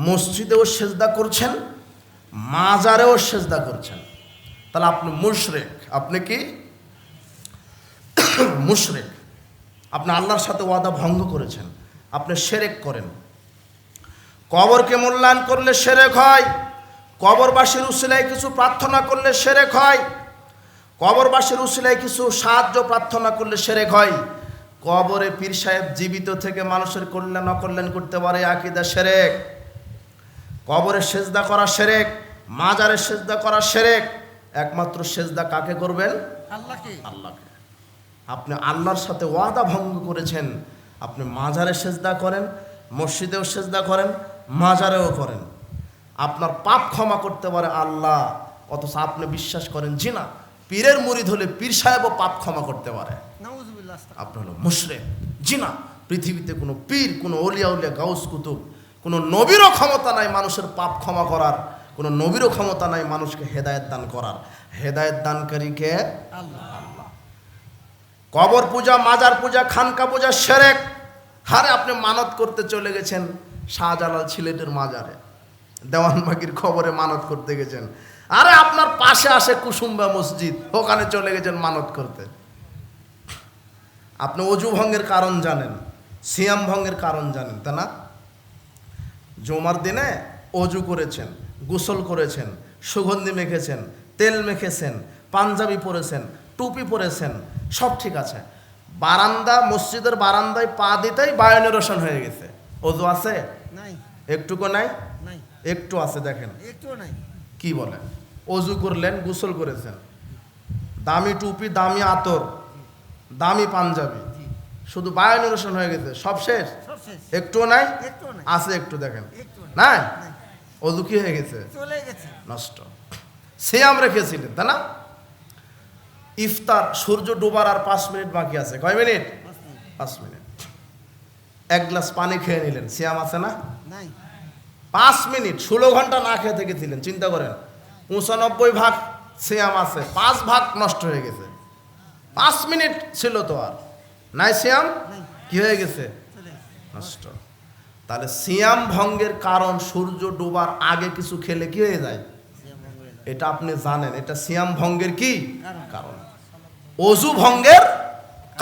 মসজিদেও সেজদা করছেন, মাজারেও সেজদা করছেন। তাহলে আপনি মুশরেক, আপনি কি? মুশরেক। আপনি আল্লাহর সাথে ওয়াদা ভঙ্গ করেছেন, আপনি সেরেক করেন। কবরকে মূল্যায়ন করলে সেরেক হয়, কবরবাসীর উসিলায় কিছু প্রার্থনা করলে সেরেক হয়, কবরবাসীর উসিলায় কিছু সাহায্য প্রার্থনা করলে সেরেক হয়। কবরে পীর সাহেব জীবিত থেকে মানুষের কল্যাণ অকল্যাণ করতে পারে, আকিদা সেরেক। কবরে সেজদা করা সেরেক মাজারে সেজদা করা সেরেক একমাত্র সেজদা কাকে করবেন? আল্লাহকে। আল্লাহকে। আপনি আল্লাহর সাথে ওয়াদা ভঙ্গ করেছেন আপনি মাজারে সেজদা করেন মসজিদেও সেজদা করেন মাজারেও করেন। আপনার পাপ ক্ষমা করতে পারে আল্লাহ অথচ আপনি বিশ্বাস করেন জি না পীরের মুরিদ হলে পীর সাহেবও পাপ ক্ষমা করতে পারে। আপনি হলো মুশরেক জি না পৃথিবীতে কোনো পীর কোনো অলিয়া উলিয়া গাউস কুতুব কোনো নবীরও ক্ষমতা নাই মানুষের পাপ ক্ষমা করার, কোনো নবীরও ক্ষমতা নাই মানুষকে হেদায়েত দান করার। হেদায়েত দানকারীকে কবর পূজা, মাজার পূজা, খানকা পূজা, সেরেক। হারে আপনি মানত করতে চলে গেছেন শাহজালাল ছিলেটের মাজারে। দেওয়ানবাগির খবরে মানত করতে গেছেন। আরে আপনার পাশে আসে কুসুম্বা মসজিদ, ওখানে চলে গেছেন মানত করতে। আপনি অজু ভঙ্গের কারণ জানেন, সিয়াম ভঙ্গের কারণ জানেন তা না? জমার দিনে অজু করেছেন গোসল করেছেন সুগন্ধি মেখেছেন তেল মেখেছেন পাঞ্জাবি পরেছেন টুপি পরেছেন সব ঠিক আছে। বারান্দা মসজিদের বারান্দায় পা দিতেই বায়ুনিরসন হয়ে গেছে। অজু আছে? একটুকু নাই? একটু আছে দেখেন। কি বলেন অজু করলেন গোসল করেছেন। দামি টুপি দামি আতর দামি পাঞ্জাবি। শুধু বায়ুনিরসন হয়ে গেছে। সব শেষ? একটুও নাই? আছে একটু দেখেন। নাই। অজু কি হয়ে গেছে? নষ্ট। সিয়াম রেখেছিলেন তাই না? ইফতার সূর্য ডোবার আর পাঁচ মিনিট বাকি আছে। কয় মিনিট? পাঁচ মিনিট। এক গ্লাস পানি খেয়ে নিলেন। সিয়াম আছে না? পাঁচ মিনিট ষোলো ঘণ্টা না খেয়ে থেকেছিলেন চিন্তা করেন। পঁচানব্বই ভাগ সিয়াম আছে পাঁচ ভাগ নষ্ট হয়ে গেছে। পাঁচ মিনিট ছিল তো আর। নাই সিয়াম? কি হয়ে গেছে। নষ্ট। তাহলে সিয়াম ভঙ্গের কারণ সূর্য ডোবার আগে কিছু খেলে কি হয়ে যায়। এটা আপনি জানেন এটা সিয়াম ভঙ্গের কি কারণ। অজু ভঙ্গের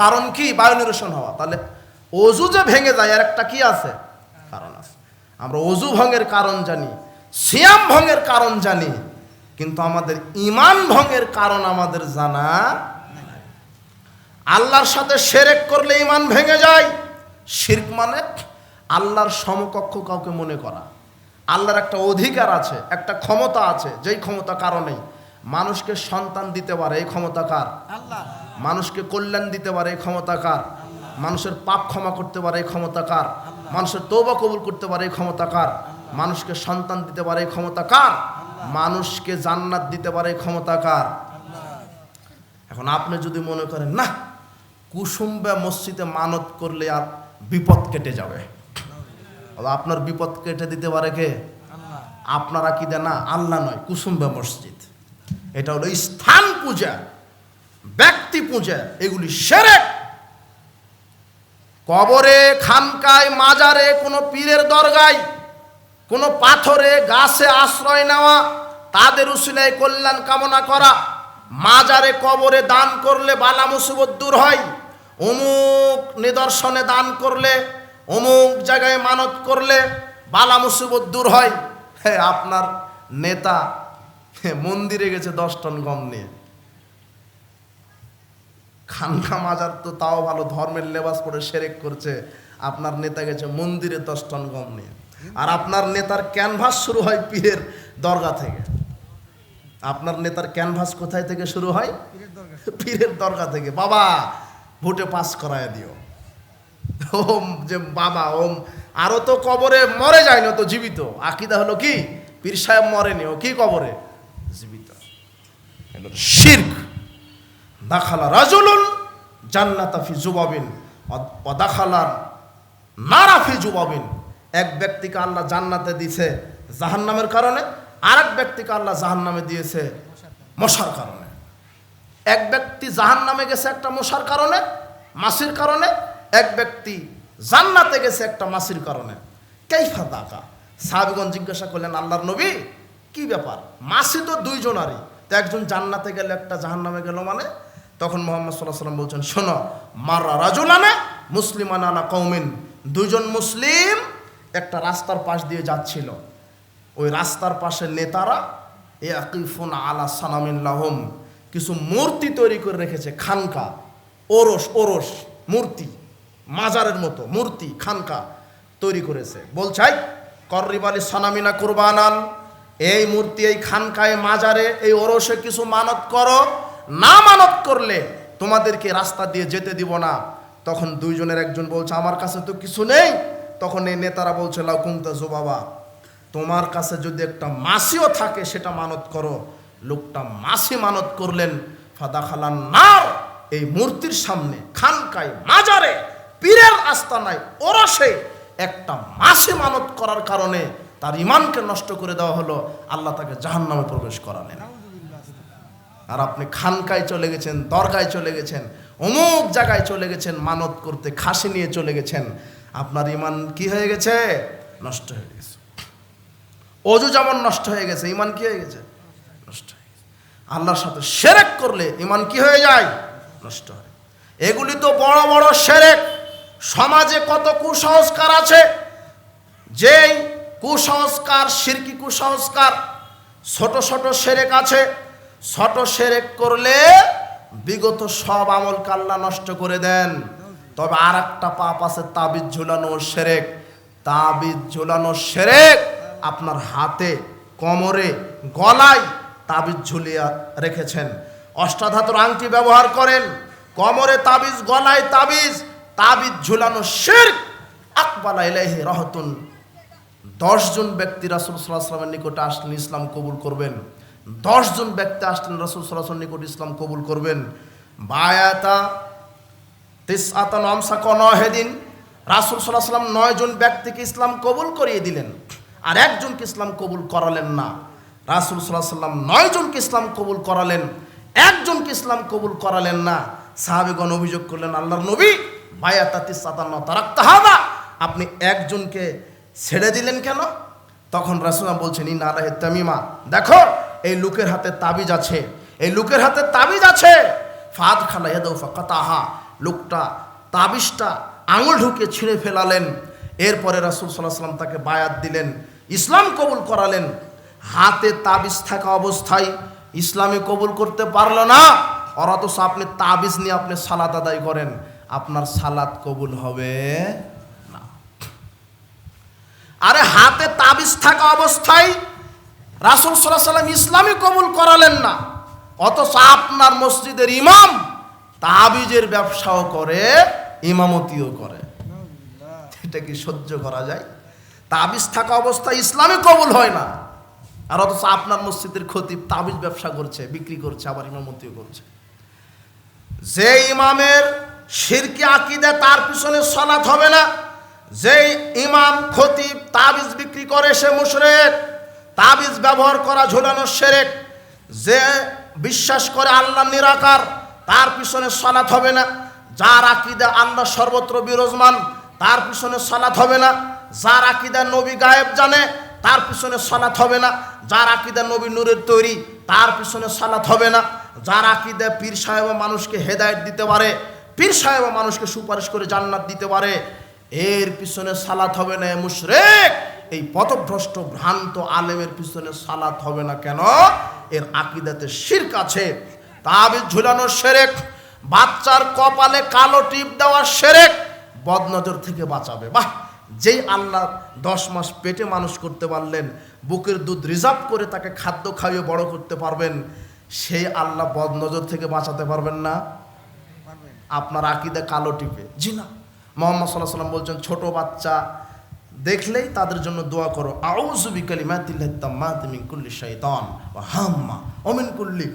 কারণ কি বায়ু নিরসন হওয়া তাহলে অজু যে ভেঙে যায়, এর একটা কি আছে কারণ আছে আমরা অজু ভঙ্গের কারণ জানি, সিয়াম ভঙ্গের কারণ জানি, কিন্তু আমাদের ইমান ভঙ্গের কারণ আমাদের জানা। আল্লাহর সাথে সেরেক করলে ইমান ভেঙে যায়, শির্ক মানে আল্লাহর সমকক্ষ কাউকে মনে করা। আল্লাহর একটা অধিকার আছে, একটা ক্ষমতা আছে, যেই ক্ষমতা কারণেই মানুষকে সন্তান দিতে পারে, এই ক্ষমতা কার? মানুষকে কল্যাণ দিতে পারে, এই ক্ষমতা কার? মানুষের পাপ ক্ষমা করতে পারে, এই ক্ষমতা কার? মানুষের তৌবা কবুল করতে পারে, এই ক্ষমতা কার? মানুষকে সন্তান দিতে পারে, এই ক্ষমতা কার? মানুষকে জান্নাত দিতে পারে, এই ক্ষমতা কার? এখন আপনি যদি মনে করেন না কুসুম্বা মসজিদে মানত করলে আর বিপদ কেটে যাবে। আপনার বিপদ কেটে দিতে পারে কে? আপনারা কি দেন? না আল্লাহ নয় কুসুম্বা মসজিদ। এটা হলো স্থান পূজা ব্যক্তি পূজা এগুলি সেরে। কবরে খানকায় মাজারে কোনো পীরের দরগায় কোনো পাথরে গাছে আশ্রয় নেওয়া তাদের উসিলায় কল্যাণ কামনা করা মাজারে কবরে দান করলে বালা মুসিবত দূর হয় অমুক নিদর্শনে দান করলে অমুক জায়গায় মানত করলে বালা মুসিবত দূর হয়। হ্যাঁ আপনার নেতা মন্দিরে গেছে দশ টন গম নিয়ে। খানকা মাজার তো তাও ভালো ধর্মের লেবাস পরে সেরেক করছে। আপনার নেতা গেছে মন্দিরে দশ টন গম নিয়ে। আর আপনার নেতার ক্যানভাস শুরু হয় পীরের দরগা থেকে। আপনার নেতার ক্যানভাস কোথায় থেকে শুরু হয়? পীরের পীরের দরগা থেকে। বাবা ভোটে পাস করায় দিও। ওম, যে বাবা, ওম। আরও তো কবরে মরে যায় না তো জীবিত। আকিদা হলো কি? পীর সাহেব মরেনি, ও কি কবরে? জীবিত। শির্ক। দাখালা রাজুলুন জান্নাতা ফি জুবাবিন ও দাখালা নারা ফি জুবাবিন। এক ব্যক্তিকে আল্লাহ জান্নাতে দিয়েছে জাহান্নামের কারণে আর এক ব্যক্তিকে আল্লাহ জাহান্নামে দিয়েছে মশার কারণে। এক ব্যক্তি জাহান নামে গেছে একটা মশার কারণে, মাসির কারণে এক ব্যক্তি জান্নাতে গেছে একটা মাসির কারণে। কেইফা দাকা? সাহাবিগঞ্জ জিজ্ঞাসা করলেন, আল্লাহর নবী? কি ব্যাপার? মাসি তো দুইজনারই। তো একজন জান্নাতে গেল একটা জাহান্নামে গেল মানে? তখন মোহাম্মদ সাল্লাহ সাল্লাম বলছেন, শোনো, মাররা রাজুলানে মুসলিমান আলা কৌমিন দুজন মুসলিম একটা রাস্তার পাশ দিয়ে যাচ্ছিল। ওই রাস্তার পাশে নেতারা এ আকিফুন আলা সানামিল্লাহম কিছু মূর্তি তৈরি করে রেখেছে, খানকা, ওরস ওরস মূর্তি। মাজারের মতো মূর্তি, খানকা তৈরি করেছে। বলছাই কররিব আলী সানামিনা কুরবানান এই মূর্তি, এই খানকায়, মাজারে, এই ওরসে কিছু মানত করো। না মানত করলে তোমাদেরকে রাস্তা দিয়ে যেতে দিব না। তখন দুইজনের একজন বলছে, আমার কাছে তো কিছু নেই। তখন এই নেতারা বলছে লাউকুমতা জো বাবা তোমার কাছে যদি একটা মাসিও থাকে, সেটা মানত করো। লোকটা মাসি মানত করলেন ফাদা খালান নার, এই মূর্তির সামনে, খানকায়, মাজারে পীরের আস্তানায় ওরসে একটা মাসে মানত করার কারণে তার ইমানকে নষ্ট করে দেওয়া হলো, আল্লাহ তাকে জাহান্নামে প্রবেশ করালেন। আর আপনি খানকায় চলে গেছেন, দরগায় চলে গেছেন, অমুক জায়গায় চলে গেছেন, মানত করতে খাসি নিয়ে চলে গেছেন, আপনার ইমান কি হয়ে গেছে? নষ্ট হয়ে গেছে। অজু যেমন নষ্ট হয়ে গেছে ইমান কি হয়ে গেছে? নষ্ট হয়ে গেছে। আল্লাহর সাথে সেরেক করলে ইমান কি হয়ে যায়? নষ্ট হয়। এগুলি তো বড় বড় সেরেক। সমাজে কত কুসংস্কার আছে? যেই কুসংস্কার সিরকি কুসংস্কার, ছোট ছোট সেরেক আছে। ছোট সেরেক করলে বিগত সব আমল কাল্লা নষ্ট করে দেন। তবে আর একটা পাপ আছে, তাবিজ ঝুলানো সেরেক। তাবিজ ঝুলানো সেরেক আপনার হাতে, কোমরে, গলায় তাবিজ ঝুলিয়ে রেখেছেন। অষ্টাধাতুর আংটি ব্যবহার করেন। কোমরে তাবিজ, গলায় তাবিজ তাবিজ ঝুলানো শের আকবালা ইলাইহি রহতুন। দশজন ব্যক্তি রাসুল সাল্লাহ সাল্লামের নিকটে আসলেন, ইসলাম কবুল করবেন। দশজন ব্যক্তি আসলেন, রাসুল সাল্লাহ নিকট ইসলাম কবুল করবেন। বায়াতা তিস আতা নমসা কনহেদিন রাসুল সাল্লাহ সাল্লাম নয়জন ব্যক্তিকে ইসলাম কবুল করিয়ে দিলেন, আর একজনকে ইসলাম কবুল করালেন না। রাসুল সাল্লাহ সাল্লাম নয়জনকে ইসলাম কবুল করালেন, একজনকে ইসলাম কবুল করালেন না। সাহাবিগণ অভিযোগ করলেন, আল্লাহর নবী বায়াতা তাতি আতান্ন তারাক তাহাবা আপনি একজনকে ছেড়ে দিলেন কেন? তখন রাসুলাম বলছেন ইন আলাহে তামিমা। দেখো, এই লোকের হাতে তাবিজ আছে। এই লোকের হাতে তাবিজ আছে। ফাদ খালা হেদৌ ফাকাতাহা। লোকটা তাবিজটা আঙুল ঢুকে ছিঁড়ে ফেলালেন। এরপরে রাসুল সাল্লাহ সাল্লাম তাকে বায়াত দিলেন। ইসলাম কবুল করালেন। হাতে তাবিজ থাকা অবস্থায় ইসলামী কবুল করতে পারল না। অথচ আপনি তাবিজ নিয়ে আপনি সালাদ আদায় করেন। আপনার সালাত কবুল হবে না। আরে হাতে তাবিজ থাকা অবস্থায় রাসুল সাল্লাহ সাল্লাম ইসলামী কবুল করালেন না। অথচ আপনার মসজিদের ইমাম তাবিজের ব্যবসাও করে, ইমামতিও করে। এটা কি সহ্য করা যায়? তাবিজ থাকা অবস্থায় ইসলামী কবুল হয় না। আর অথচ আপনার মসজিদের খতিব তাবিজ ব্যবসা করছে, বিক্রি করছে, আবার ইমামতিও করছে। যে ইমামের শিরকি আকিদে তার পিছনে সলাৎ হবে না। যেই ইমাম, খতিব তাবিজ বিক্রি করে সে মুশরেক। তাবিজ ব্যবহার করা ঝুলানো সেরেক যে বিশ্বাস করে আল্লাহ নিরাকার, তার পিছনে সলাৎ হবে না। যার আকিদে আল্লাহ সর্বত্র বিরাজমান, তার পিছনে সলাৎ হবে না। যার আকিদা নবী গায়েব জানে, তার পিছনে সলাৎ হবে না। যার আকিদা নবী নূরের তৈরি, তার পিছনে সালাত হবে না। যার আকিদা পীর সাহেব মানুষকে হেদায়েত দিতে পারে পীর সাহেব মানুষকে সুপারিশ করে জান্নাত দিতে পারে। এর পিছনে সালাত হবে না মুশরেক। এই পথভ্রষ্ট ভ্রান্ত আলেমের পিছনে সালাত হবে না কেন? এর আকিদাতে শিরক আছে। তাবিজ ঝুলানো সেরেক বাচ্চার কপালে কালো টিপ দেওয়া সেরেক বদনজর থেকে বাঁচাবে। বাহ! যেই আল্লাহ দশ মাস পেটে মানুষ করতে পারলেন, বুকের দুধ রিজার্ভ করে তাকে খাদ্য খাইয়ে বড় করতে পারবেন, সেই আল্লাহ বদনজর থেকে বাঁচাতে পারবেন না। আপনার আকিদে কালো টিপে। জি না। মোহাম্মদ সাল্লাহ সাল্লাম বলছেন, ছোট বাচ্চা দেখলেই তাদের জন্য দোয়া করো। আউজুবি কালিমাতিল্লাহিন কুল্লি শাইতান ওয়া হাম্মা অমিন কুল্লি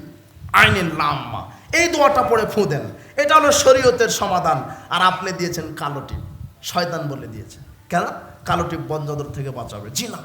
আইনিল লাম্মা। এই দোয়াটা পড়ে ফু দেন। এটা হলো শরীয়তের সমাধান। আর আপনি দিয়েছেন কালো টিপ। শয়তান বলে দিয়েছেন কেন? কালো টিপ বনজদর থেকে বাঁচাবে। জি না।